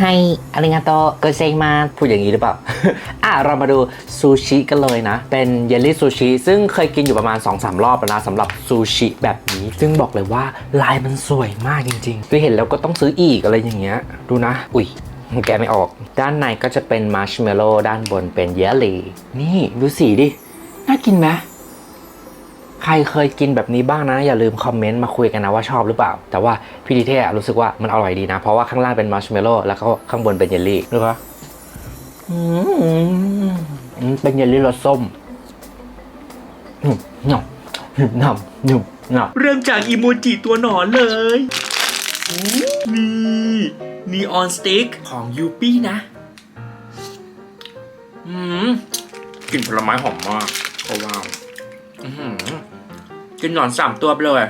ให้อาริงาโตโกเซมาพูดอย่างนี้หรือเปล่า อะ เรามาดูซูชิกันเลยนะ เป็นเยลลี่ซูชิ ซึ่งเคยกินอยู่ประมาณ 2-3 รอบแล้วนะสำหรับซูชิแบบนี้ ซึ่งบอกเลยว่าลายมันสวยมากจริงๆคือเห็นแล้วก็ต้องซื้ออีกอะไรอย่างเงี้ย ดูนะ อุ้ยแกไม่ออก ด้านในก็จะเป็นมาร์ชเมลโล่ด้านบนเป็นเยลลี่ นี่ดูสีดิ น่ากินไหม ใครเคยกินแบบนี้บ้างนะ อย่าลืมคอมเมนต์มาคุยกันนะว่าชอบหรือเปล่า แต่ว่าพี่ดีเทอะรู้สึกว่ามันอร่อยดีนะ เพราะว่าข้างล่างเป็นมัชเมลโล่แล้วก็ข้างบนเป็นเยลลี่ดูปะเป็นเยลลี่รสส้มหนุ่มหนุ่มหนุ่มหนุ่มหนุ่มเริ่มจากอีโมจิตัวหนอนเลยนี่นีออนสติ๊กของยูปี้นะ อืมกลิ่นผลไม้หอมมากโอ้ว้าว กินหนอนสามตัวไปเลย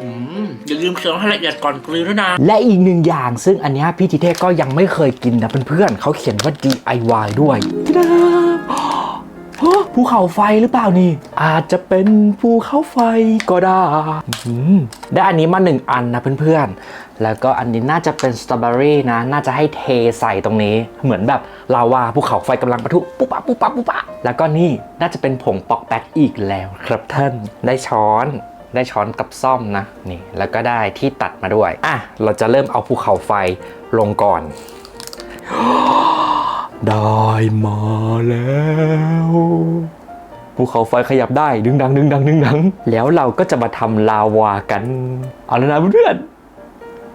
อืมอย่าลืมเคี้ยวให้ละเอียดก่อนกลืนด้วยนะ และอีกหนึ่งอย่างซึ่งอันเนี้ยพี่จิเทก็ยังไม่เคยกินนะเพื่อนๆเขาเขียนว่า DIY ด้วยจ้าฮะ ภูเขาไฟหรือเปล่านี่ อาจจะเป็นภูเขาไฟก็ได้ได้อันนี้มาหนึ่งอันนะเพื่อนๆ แล้วก็อันนี้น่าจะเป็นสตรอเบอรี่นะ น่าจะให้เทใส่ตรงนี้ เหมือนแบบลาวาภูเขาไฟกำลังปะทุปุ๊บปะปุ๊บปะปุ๊บปะแล้วก็นี่น่าจะเป็นผงปอกแป๊กอีกแล้วครับท่านได้ช้อนได้ช้อนกับซ่อมนะนี่ แล้วก็ได้ที่ตัดมาด้วย อะ เราจะเริ่มเอาภูเขาไฟลงก่อน ได้มาแล้วภูเขาไฟขยับได้ดึงดังดึงดังดึงดัง แล้วเราก็จะมาทำลาวากัน เอาแล้วนะเพื่อน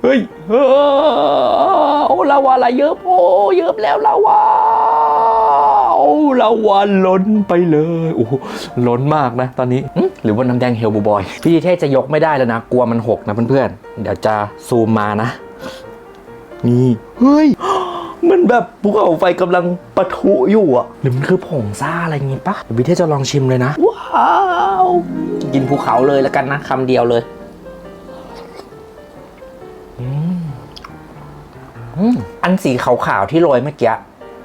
เฮ้ยโอ้ลาวาอะไรเยอะโอ้เยอะแล้วลาวาโอ้ลาวาล้นไปเลยโอ้ล้นมากนะ ตอนนี้หรือว่าน้ำแดงเฮลบูบอย พี่เทศจะยกไม่ได้แล้วนะ กลัวมันหกนะเพื่อนๆเดี๋ยวจะซูมมานะ นี่ เฮ้ย มันแบบภูเขาไฟกำลังปะทุอยู่อะหรือมันคือผงซ่าอะไรงี้ปะเดี๋ยวพี่เทศจะลองชิมเลยนะ ว้าวกินภูเขาเลยแล้วกันนะคำเดียวเลยอืมอืมอันสีขาวๆที่โรยเมื่อกี้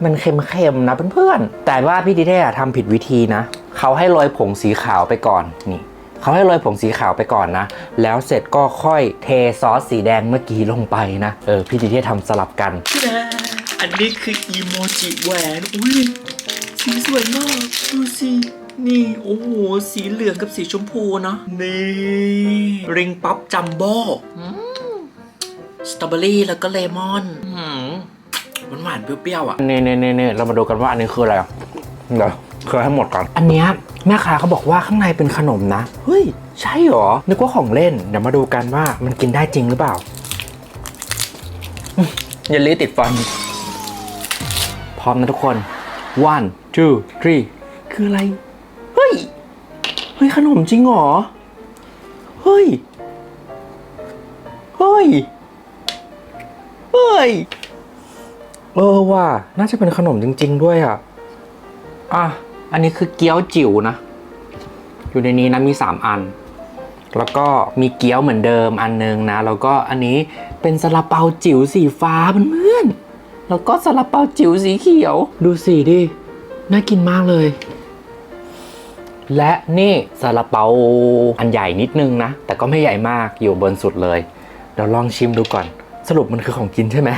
มันเค็มๆนะเพื่อนๆ แต่ว่าพี่ดิเทศอะทำผิดวิธีนะ เขาให้โรยผงสีขาวไปก่อนนี่ เขาให้โรยผงสีขาวไปก่อนนะ แล้วเสร็จก็ค่อยเทซอสสีแดงเมื่อกี้ลงไปนะ เออพี่ดิเทศทำสลับกันอั นนี้คืออีโมจิแหวน อุ้ยสีสวยมาก ดูสิ นี่ โอ้โห สีเหลืองกับสีชมพูเนาะนี่ ริงป๊อปจัมโบ้อืมสตรอเบอรี่แล้วก็เลมอนหวานหวานๆเปรี้ยวๆอะเน่เน่เน่เน่เรามาดูกันว่าอันนี้คืออะไรอะเดี๋ยวเคยให้หมดก่อน อันเนี้ยแม่ค้าเขาบอกว่าข้างในเป็นขนมนะ เฮ้ย ใช่เหรอ นึกว่าของเล่น เดี๋ยวมาดูกันว่ามันกินได้จริงหรือเปล่าอืมอย่าลืมติดฟันพ ร้อมนะทุกคน one two three คืออะไร เฮ้ย เฮ้ย ขนมจริงเหรอ เฮ้ย เฮ้ย เฮ้ย เออว่าน่าจะเป็นขนมจริง ๆ ด้วยอะ อะ อันนี้คือเกี๊ยวจิ๋วนะ อยู่ในนี้นะมี 3 อัน แล้วก็มีเกี๊ยวเหมือนเดิมอันนึงนะ แล้วก็อันนี้เป็นซาลาเปาจิ๋วสีฟ้าเพื่อนๆ แล้วก็ซาลาเปาจิ๋วสีเขียว ดูสีดิ น่ากินมากเลย และนี่ซาลาเปาอันใหญ่นิดนึงนะ แต่ก็ไม่ใหญ่มากอยู่บนสุดเลย เดี๋ยวลองชิมดูก่อน สรุปมันคือของกินใช่ไหม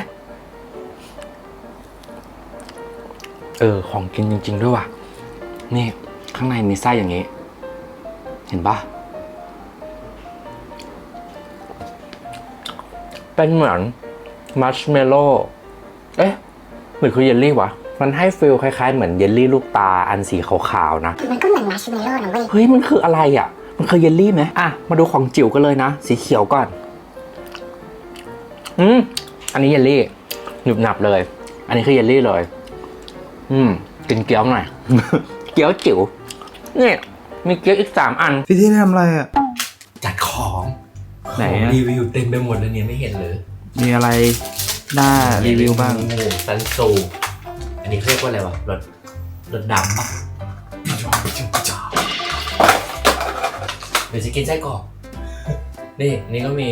เออ ของกินจริง ๆ ด้วยว่ะ นี่ข้างในมีไส้อย่างนี้ เห็นปะเป็นเหมือนมัชเมลโล่ เอ๊ะหรือคือเยลลี่วะ มันให้ฟิลคล้ายๆ เหมือนเยลลี่ลูกตาอันสีขาวๆนะ มันก็เหมือนมาร์ชเมลโล่นะเว้ย เฮ้ย มันคืออะไรอะ มันคือเยลลี่ไหมอะ มาดูของจิ๋วกันเลยนะ สีเขียวก่อน อืม อันนี้เยลลี่ หนึบหนับเลย อันนี้คือเยลลี่เลย อืม กินเกี๊ยวหน่อย เกี๊ยวจิ๋ว นี่ มีเกี๊ยวอีกสามอัน พี่ที่ทำอะไรอะ จัดของไหนของอะ รีวิวเต็มไปหมดเลยเนี่ยไม่เห็นเลย มีอะไร น่ารีวิวบ้างโอ้โหซันซูอันนี้เรียกว่าอะไรวะรถรถดำปะเดี๋ยวจะกินไส้กรอกนี่อันนี่ก็มี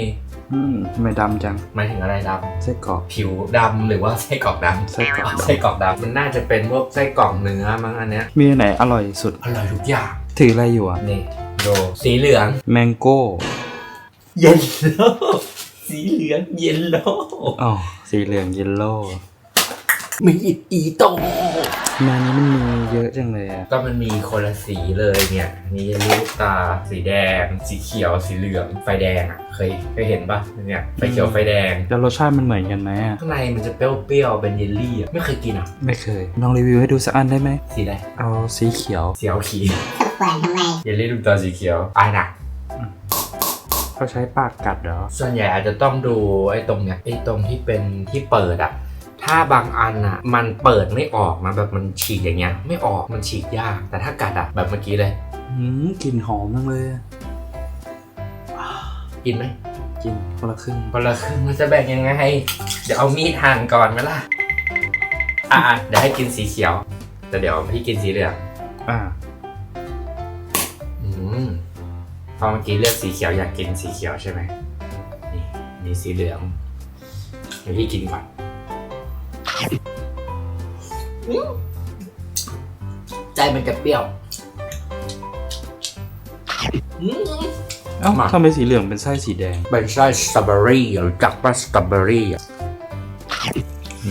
อืมทำไมดำจังหมายถึงอะไรดไส้กรอกำผิวดำหรือว่าไส้กรอกดำไส้กรอกดำ ไส้กรอกดำมันน่าจะเป็นพวกไส้กรอกเนื้อมั้งอันเนี้ยมีอันไหนอร่อยสุด อร่อยทุกอย่างถืออะไรอยู่อะ นี่ดูสีเหลือง แมงโก้ เย็นโล สีเหลืองเยลโล่อ๋อสีเหลืองเยลโล่มีอิดอีโตงานนี้มันมีเยอะจังเลยอะก็มันมีคนละสีเลยเนี่ยมีลูกตา สีแดง สีเขียว สีเหลือง ไฟแดงอะ เคยเคยเห็นปะเนี่ย ไฟเขียวไฟแดง แล้วรสชาติมันเหมือนกันไหมอะข้างในมันจะเปรี้ยวๆ เป็นเยลลี่อะไม่เคยกินอะ ไม่เคย ลองรีวิวให้ดูสักอันได้ไหม สีอะไร เอาสีเขียวสีเอาขีเยลลี่ลูกตาสีเขียวอายหนัก เขาใช้ปากกัดเหรอ ส่วนใหญ่อาจจะต้องดูไอ้ตรงเนี้ยไอ้ตรงที่เป็นที่เปิดอะถ้าบางอันอะมันเปิดไม่ออกนะแบบมันฉีกอย่างเงี้ย ไม่ออกมันฉีกยาก แต่ถ้ากัดอะแบบเมื่อกี้เลยอืมกลิ่นหอมจังเลยอะกินไหมกินคนละครึ่งคนละครึ่งมันจะแบ่งยังไงเดี๋ยวเอามีดหั่นก่อนไหมล่ะอะอะเดี๋ยวให้กินสีเขียวแต่เดี๋ยวพี่กินสีเหลืองอ่าอืม พอเมื่อกี้เลือกสีเขียวอยากกินสีเขียวใช่ไหมนี่มีสีเหลืองเดี๋ยวพี่กินก่อนอืมใจมันจะเปรี้ยวอืมเอ้ามาทำไมสีเหลืองเป็นไส้สีแดง เป็นไส้สตรอเบอรี่รู้จักป่ะสตรอเบอรี่อะอ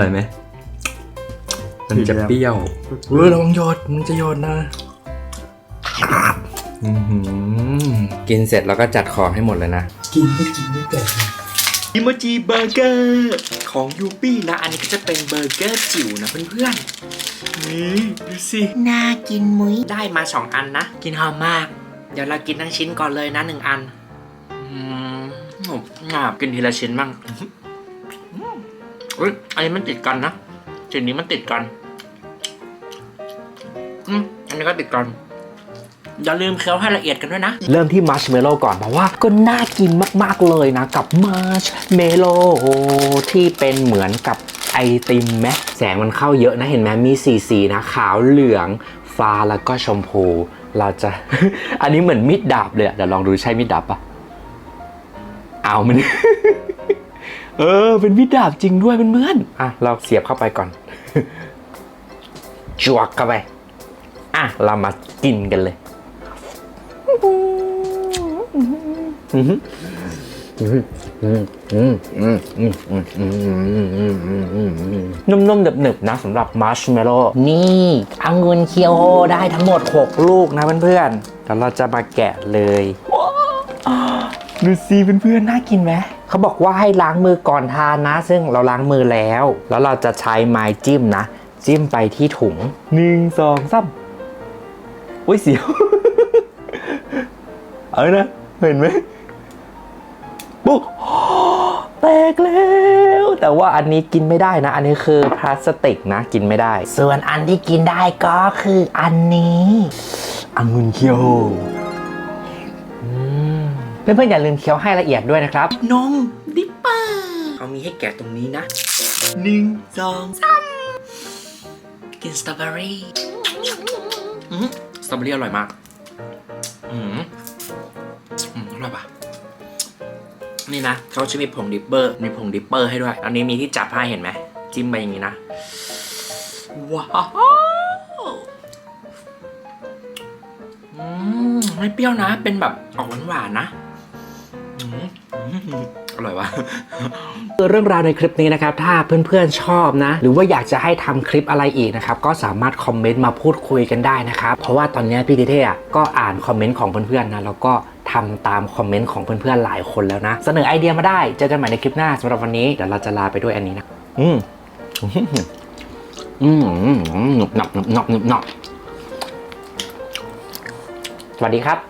ร่อยไหมมันจะเปรี้ยวเฮ้ยระวังหยดมันจะหยดนะอื้อหือ กินเสร็จแล้วก็จัดของให้หมดเลยนะ กินไม่กินไม่แก่อิโมจิเบอร์เกอร์ของยูปี้นะ อันนี้ก็จะเป็นเบอร์เกอร์จิ๋วนะเพื่อนๆนี่ดูสิน่ากินมุ้ยได้มาสองอันนะ กินหอมมาก เดี๋ยวเรากินทั้งชิ้นก่อนเลยนะหนึ่งอันอืมงาบกินทีละชิ้นบ้างอุ้ยอันนี้มันติดกันนะชิ้นนี้มันติดกันอืมอันนี้ก็ติดกัน อย่าลืมเคี้ยวให้ละเอียดกันด้วยนะ เริ่มที่มัชเมลโล่ก่อนเพราะว่าก็น่ากินมาก ๆ เลยนะ กับมัชเมลโล่ที่เป็นเหมือนกับไอติมไหมแสงมันเข้าเยอะนะเห็นไหมมีสีสีนะ ขาวเหลืองฟ้าแล้วก็ชมพู เราจะ อันนี้เหมือนมีดดาบเลยเดี๋ยวลองดูใช่มีดดาบปะเอามัน เออ เป็นมีดดาบจริงด้วยเพื่อนๆอะเราเสียบเข้าไปก่อนจวกเข้าไป อะ เรามากินกันเลย นุ่มๆหนึบๆนะสำหรับมัชเมลโล่นี่องุ่นเคียวโฮได้ทั้งหมด 6 ลูกนะเพื่อนๆแล้วเราจะมาแกะเลยดูสิเพื่อนๆน่ากินไหมเขาบอกว่าให้ล้างมือก่อนทานนะ ซึ่งเราล้างมือแล้ว แล้วเราจะใช้ไม้จิ้มนะ จิ้มไปที่ถุงหนึ่งสองสามอุ้ยเสียว เอานะ เห็นไหม ปุ๊บแตกแล้ว แต่ว่าอันนี้กินไม่ได้นะ อันนี้คือพลาสติกนะกินไม่ได้ ส่วนอันที่กินได้ก็คืออันนี้องุ่นเคียวเพื่อนๆอย่าลืมเคี้ยวให้ละเอียดด้วยนะครับน้องดิปเปอร์เขามีให้แกะตรงนี้นะหนึ่งสองสามกินสตรอเบอรี่อืมสตรอเบอรี่อร่อยมาก อืมอืมอร่อยปะ นี่นะเขาจะมีผงดิปเปอร์มีผงดิปเปอร์ให้ด้วย อันนี้มีที่จับให้เห็นไหมจิ้มไปอย่างนี้นะ ว้าวอืมไม่เปรี้ยวนะ เป็นแบบออกหวานๆนะอืมอืมอร่อยวะเรื่องราวในคลิปนี้นะครับ ถ้าเพื่อนๆชอบนะ หรือว่าอยากจะให้ทำคลิปอะไรอีกนะครับ ก็สามารถคอมเมนต์มาพูดคุยกันได้นะครับ เพราะว่าตอนนี้พี่ดิเท่อก็อ่านคอมเมนต์ของเพื่อนๆนะ แล้วก็ ทำตามคอมเมนต์ของเพื่อนๆหลายคนแล้วนะ เสนอไอเดียมาได้ เจอกันใหม่ในคลิปหน้าสำหรับวันนี้เดี๋ยวเราจะลาไปด้วยอันนี้นะ อืมอืมอืมหนุบหนับหนุบหนับหนุบหนับสวัสดีครับ